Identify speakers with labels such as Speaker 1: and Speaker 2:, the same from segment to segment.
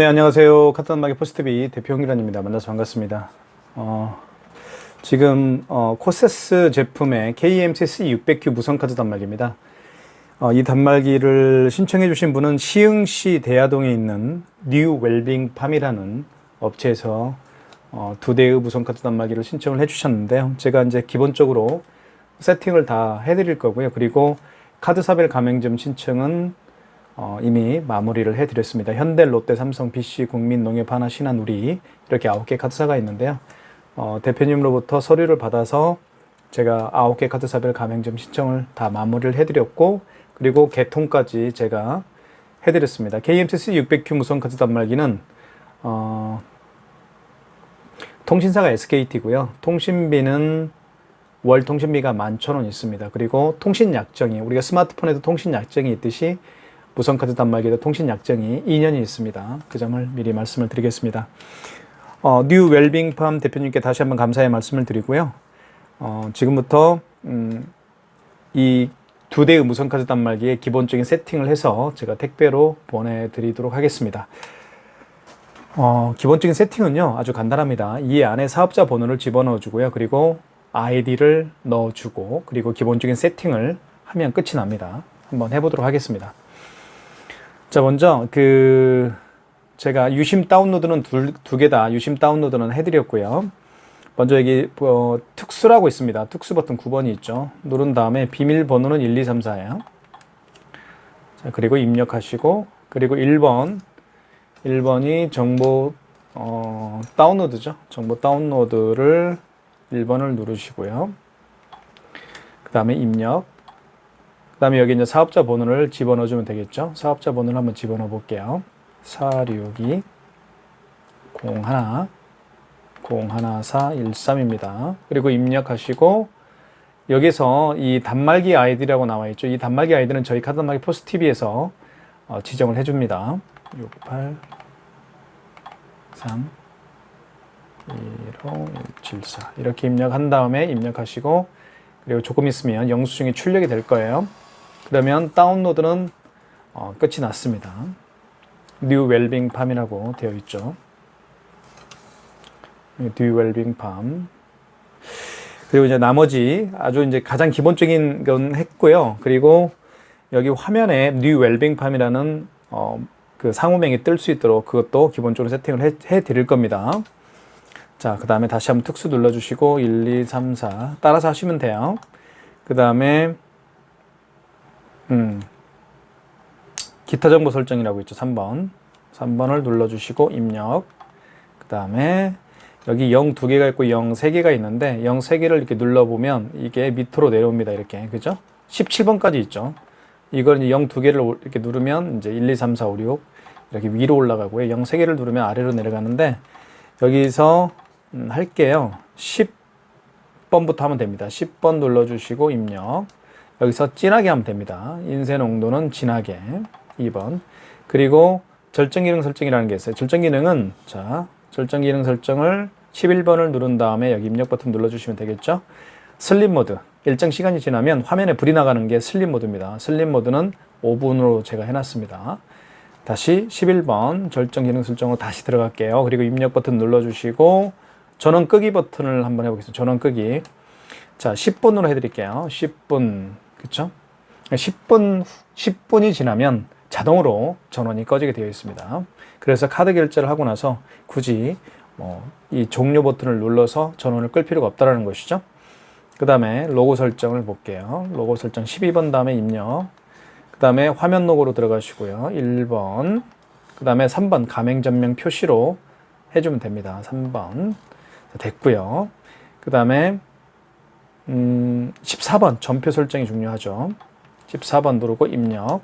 Speaker 1: 네, 안녕하세요. 카타나마기 포스트비 대표 홍기란입니다. 만나서 반갑습니다. 어, 지금 어, 코세스 제품의 KMCC 600Q 무선카드 단말기입니다. 어, 이 단말기를 신청해 주신 분은 시흥시 대야동에 있는 뉴 웰빙 팜이라는 업체에서 어, 두 대의 무선카드 단말기를 신청을 해 주셨는데요. 제가 이제 기본적으로 세팅을 다 해드릴 거고요. 그리고 카드사벨 가맹점 신청은 어, 이미 마무리를 해드렸습니다. 현대, 롯데, 삼성, BC, 국민, 농협, 하나, 신한, 우리 이렇게 아홉 개 카드사가 있는데요. 어, 대표님으로부터 서류를 받아서 제가 아홉 개 카드사별 가맹점 신청을 다 마무리를 해드렸고 그리고 개통까지 제가 해드렸습니다. KMCC 600Q 무선 카드 단말기는 어, 통신사가 SKT고요. 통신비는 월 통신비가 11,000원 있습니다. 그리고 통신 약정이 우리가 스마트폰에도 통신 약정이 있듯이 무선 카드 단말기에도 통신 약정이 2년이 있습니다. 그 점을 미리 말씀을 드리겠습니다. 어, 뉴 웰빙팜 대표님께 다시 한번 감사의 말씀을 드리고요. 어, 지금부터 음, 이두 대의 무선 카드 단말기의 기본적인 세팅을 해서 제가 택배로 보내드리도록 하겠습니다. 어, 기본적인 세팅은요 아주 간단합니다. 이 안에 사업자 번호를 집어넣어 주고요. 그리고 아이디를 넣어주고 그리고 기본적인 세팅을 하면 끝이 납니다. 한번 해보도록 하겠습니다. 자 먼저 그 제가 유심 다운로드는 두 개 다 유심 다운로드는 해드렸고요. 먼저 여기 어, 특수라고 있습니다. 특수 버튼 9번이 있죠. 누른 다음에 비밀번호는 1, 2, 3, 4예요. 자, 그리고 입력하시고 그리고 1번 1번이 정보 어, 다운로드죠. 정보 다운로드를 1번을 누르시고요. 그 다음에 입력 그 다음에 여기 이제 사업자 번호를 집어넣어 주면 되겠죠. 사업자 번호를 한번 집어넣어 볼게요. 462 01 01413입니다. 그리고 입력하시고 여기서 이 단말기 아이디라고 나와 있죠. 이 단말기 아이디는 저희 카드 단말기 포스 TV에서 어, 지정을 해줍니다. 68 3 15174 이렇게 입력한 다음에 입력하시고 그리고 조금 있으면 영수증이 출력이 될 거예요. 그러면 다운로드는 어, 끝이 났습니다. 뉴 웰빙 팜이라고 되어 있죠. 뉴 웰빙 팜. 그리고 이제 나머지 아주 이제 가장 기본적인 건 했고요. 그리고 여기 화면에 뉴 웰빙 팜이라는 어, 그 상호명이 뜰 수 있도록 그것도 기본적으로 세팅을 해, 해 드릴 겁니다. 자, 그 다음에 다시 한번 특수 눌러주시고 1, 2, 3, 4 따라서 하시면 돼요. 그 다음에 음, 기타 정보 설정이라고 있죠. 3번. 3번을 눌러주시고 입력. 그 다음에 여기 0 두 개가 있고 0 세 개가 있는데 0 세 개를 이렇게 눌러보면 이게 밑으로 내려옵니다. 이렇게. 그죠? 17번까지 있죠. 이걸 이제 0 두 개를 이렇게 누르면 이제 1, 2, 3, 4, 5, 6 이렇게 위로 올라가고요. 0 세 개를 누르면 아래로 내려가는데 여기서 음, 할게요. 10번부터 하면 됩니다. 10번 눌러주시고 입력. 여기서 진하게 하면 됩니다. 인쇄 농도는 진하게 2번. 그리고 절정 기능 설정이라는 게 있어요. 절정 기능은 자, 절정 기능 설정을 11번을 누른 다음에 여기 입력 버튼 눌러 주시면 되겠죠? 슬립 모드. 일정 시간이 지나면 화면에 불이 나가는 게 슬립 모드입니다. 슬립 모드는 5분으로 제가 해 놨습니다. 다시 11번 절정 기능 설정으로 다시 들어갈게요. 그리고 입력 버튼 눌러 주시고 전원 끄기 버튼을 한번 해 보겠습니다. 전원 끄기. 자, 10분으로 해 드릴게요. 10분. 그쵸? 10분, 10분이 지나면 자동으로 전원이 꺼지게 되어 있습니다. 그래서 카드 결제를 하고 나서 굳이 뭐 이 종료 버튼을 눌러서 전원을 끌 필요가 없다라는 것이죠. 그 다음에 로고 설정을 볼게요. 로고 설정 12번 다음에 입력. 그 다음에 화면 로고로 들어가시고요. 1번. 그 다음에 3번 가맹 전명 표시로 해주면 됩니다. 3번. 됐고요. 그 다음에 음, 14번 전표 설정이 중요하죠. 14번 누르고 입력.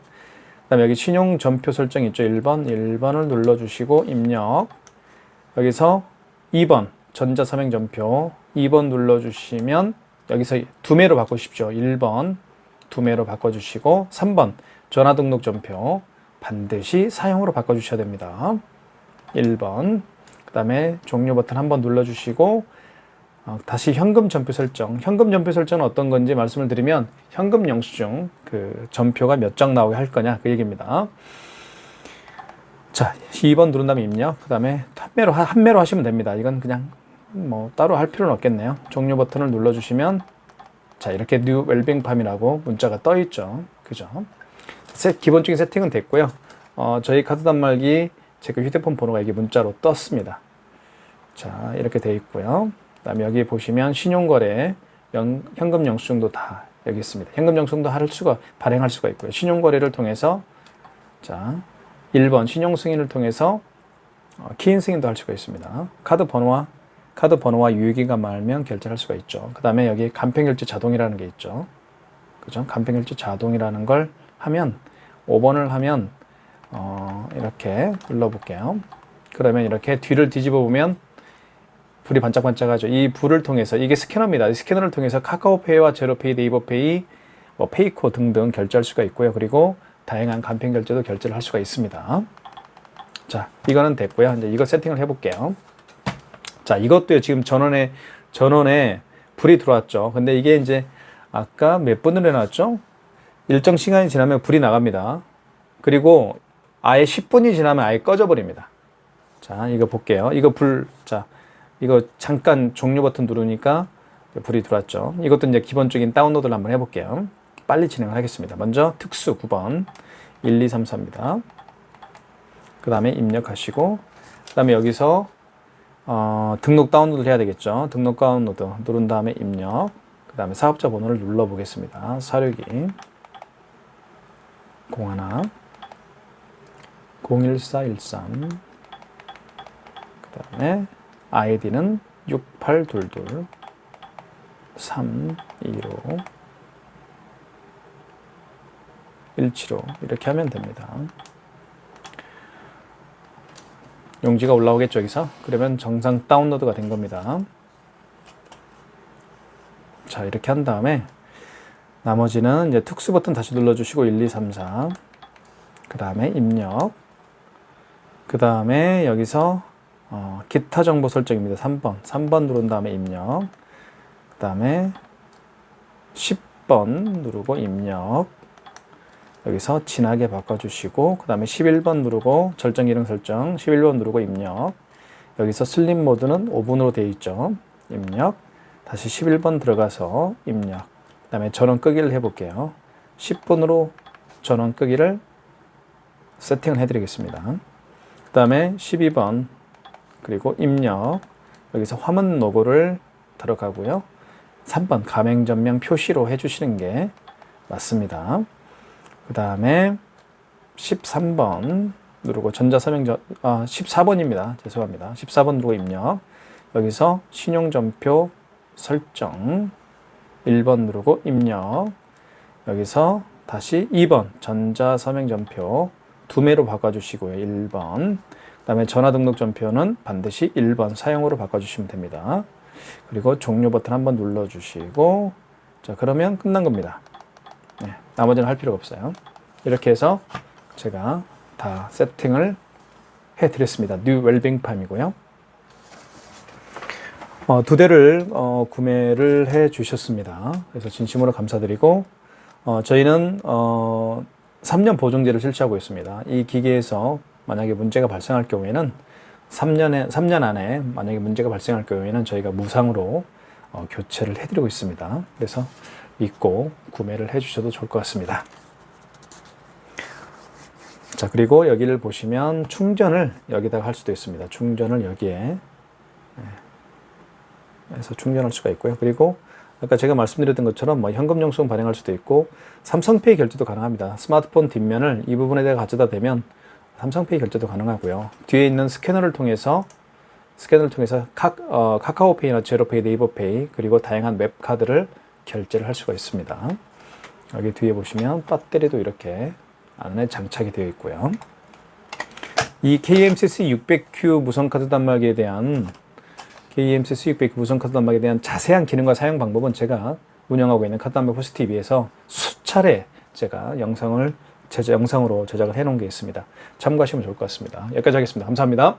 Speaker 1: 그 다음에 여기 신용 전표 설정 있죠. 1번, 1번을 눌러주시고 입력. 여기서 2번 전자서명 전표 2번 눌러주시면 여기서 두 매로 바꾸십시오. 1번 두 매로 바꿔주시고 3번 전화 등록 전표 반드시 사용으로 바꿔주셔야 됩니다. 1번 그 다음에 종료 버튼 한번 눌러주시고 어, 다시 현금 전표 설정. 현금 전표 설정은 어떤 건지 말씀을 드리면 현금 영수증 그 전표가 몇 장 나오게 할 거냐 그 얘기입니다. 자, 2번 누른 다음에 입력. 그 다음에 한매로, 하시면 됩니다. 이건 그냥 뭐 따로 할 필요는 없겠네요. 종료 버튼을 눌러 주시면 자, 이렇게 뉴 웰빙 팜이라고 문자가 떠 있죠. 그죠? 세, 기본적인 세팅은 됐고요. 어, 저희 카드 단말기 제 그 휴대폰 번호가 이게 문자로 떴습니다. 자, 이렇게 돼 있고요. 그다음에 여기 보시면 신용거래, 영, 현금 영수증도 다 여기 있습니다. 현금 영수증도 할 수가 발행할 수가 있고요. 신용거래를 통해서 자, 1번 신용 승인을 통해서 어, 키인 승인도 할 수가 있습니다. 카드 번호와 카드 번호와 유효기간 말면 결제를 할 수가 있죠. 그 다음에 여기 간편결제 자동이라는 게 있죠. 그죠? 간편결제 자동이라는 걸 하면 5번을 하면 어, 이렇게 눌러볼게요. 그러면 이렇게 뒤를 뒤집어 보면 불이 반짝반짝하죠. 이 불을 통해서 이게 스캐너입니다. 이 스캐너를 통해서 카카오페이와 제로페이, 네이버페이, 뭐 페이코 등등 결제할 수가 있고요. 그리고 다양한 간편 결제도 결제를 할 수가 있습니다. 자, 이거는 됐고요. 이제 이거 세팅을 해볼게요. 자, 이것도요. 지금 전원에 전원에 불이 들어왔죠. 근데 이게 이제 아까 몇 분을 해놨죠? 일정 시간이 지나면 불이 나갑니다. 그리고 아예 10분이 지나면 아예 꺼져 버립니다. 자, 이거 볼게요. 이거 불, 자, 이거 잠깐 종료 버튼 누르니까 불이 들어왔죠. 이것도 이제 기본적인 다운로드를 한번 해볼게요. 빨리 진행을 하겠습니다. 먼저 특수 9번 1, 2, 3, 4입니다. 그 다음에 입력하시고, 그 다음에 여기서 어, 등록 다운로드를 해야 되겠죠. 등록 다운로드 누른 다음에 입력, 그 다음에 사업자 번호를 눌러 보겠습니다. 사료기 01 01413 그 다음에 아이디는 6822 325 175 이렇게 하면 됩니다. 용지가 올라오겠죠 여기서 그러면 정상 다운로드가 된 겁니다. 자 이렇게 한 다음에 나머지는 이제 특수 버튼 다시 눌러주시고 1, 2, 3, 4. 그 다음에 입력. 그 다음에 여기서 어, 기타 정보 설정입니다. 3번. 3번 누른 다음에 입력. 그 다음에 10번 누르고 입력. 여기서 진하게 바꿔주시고, 그 다음에 11번 누르고 절정 기능 설정, 11번 누르고 입력. 여기서 슬립 모드는 5분으로 되어 있죠. 입력. 다시 11번 들어가서 입력. 그 다음에 전원 끄기를 해볼게요. 10분으로 전원 끄기를 세팅을 해드리겠습니다. 그 다음에 12번 그리고 입력 여기서 화면 로고를 들어가고요. 3번 가맹 전명 표시로 해주시는 게 맞습니다. 그 다음에 13번 누르고 전자서명 전, 아, 14번입니다. 죄송합니다. 14번 누르고 입력 여기서 신용전표 설정 1번 누르고 입력. 여기서 다시 2번 전자서명전표 두 매로 바꿔주시고요. 1번. 그 다음에 전화등록전표는 반드시 1번 사용으로 바꿔주시면 됩니다. 그리고 종료 버튼 한번 눌러주시고 자 그러면 끝난 겁니다. 네, 나머지는 할 필요가 없어요. 이렇게 해서 제가 다 세팅을 해드렸습니다. 뉴 웰빙 팜이고요. 어, 두 대를 어, 구매를 해 주셨습니다. 그래서 진심으로 감사드리고 어, 저희는 어, 3년 보증제를 실시하고 있습니다. 이 기계에서 만약에 문제가 발생할 경우에는 3년에 3년 안에 만약에 문제가 발생할 경우에는 저희가 무상으로 어, 교체를 해드리고 있습니다. 그래서 믿고 구매를 해주셔도 좋을 것 같습니다. 자 그리고 여기를 보시면 충전을 여기다가 할 수도 있습니다. 충전을 여기에 해서 충전할 수가 있고요. 그리고 아까 제가 말씀드렸던 것처럼 뭐 현금 영수증 발행할 수도 있고 삼성페이 결제도 가능합니다. 스마트폰 뒷면을 이 부분에다가 가져다 대면 삼성페이 결제도 가능하고요. 뒤에 있는 스캐너를 통해서 스캐너를 통해서 카, 어, 카카오페이나 제로페이, 네이버페이 그리고 다양한 웹 카드를 결제를 할 수가 있습니다. 여기 뒤에 보시면 배터리도 이렇게 안에 장착이 되어 있고요. 이 KMCC 600Q 무선 카드 단말기에 대한 KMCC 600 무선 카드 단말기에 대한 자세한 기능과 사용 방법은 제가 운영하고 있는 카드 단말 포스 TV에서 수차례 제가 영상을 제작 영상으로 제작을 해놓은 게 있습니다. 참고하시면 좋을 것 같습니다. 여기까지 하겠습니다. 감사합니다.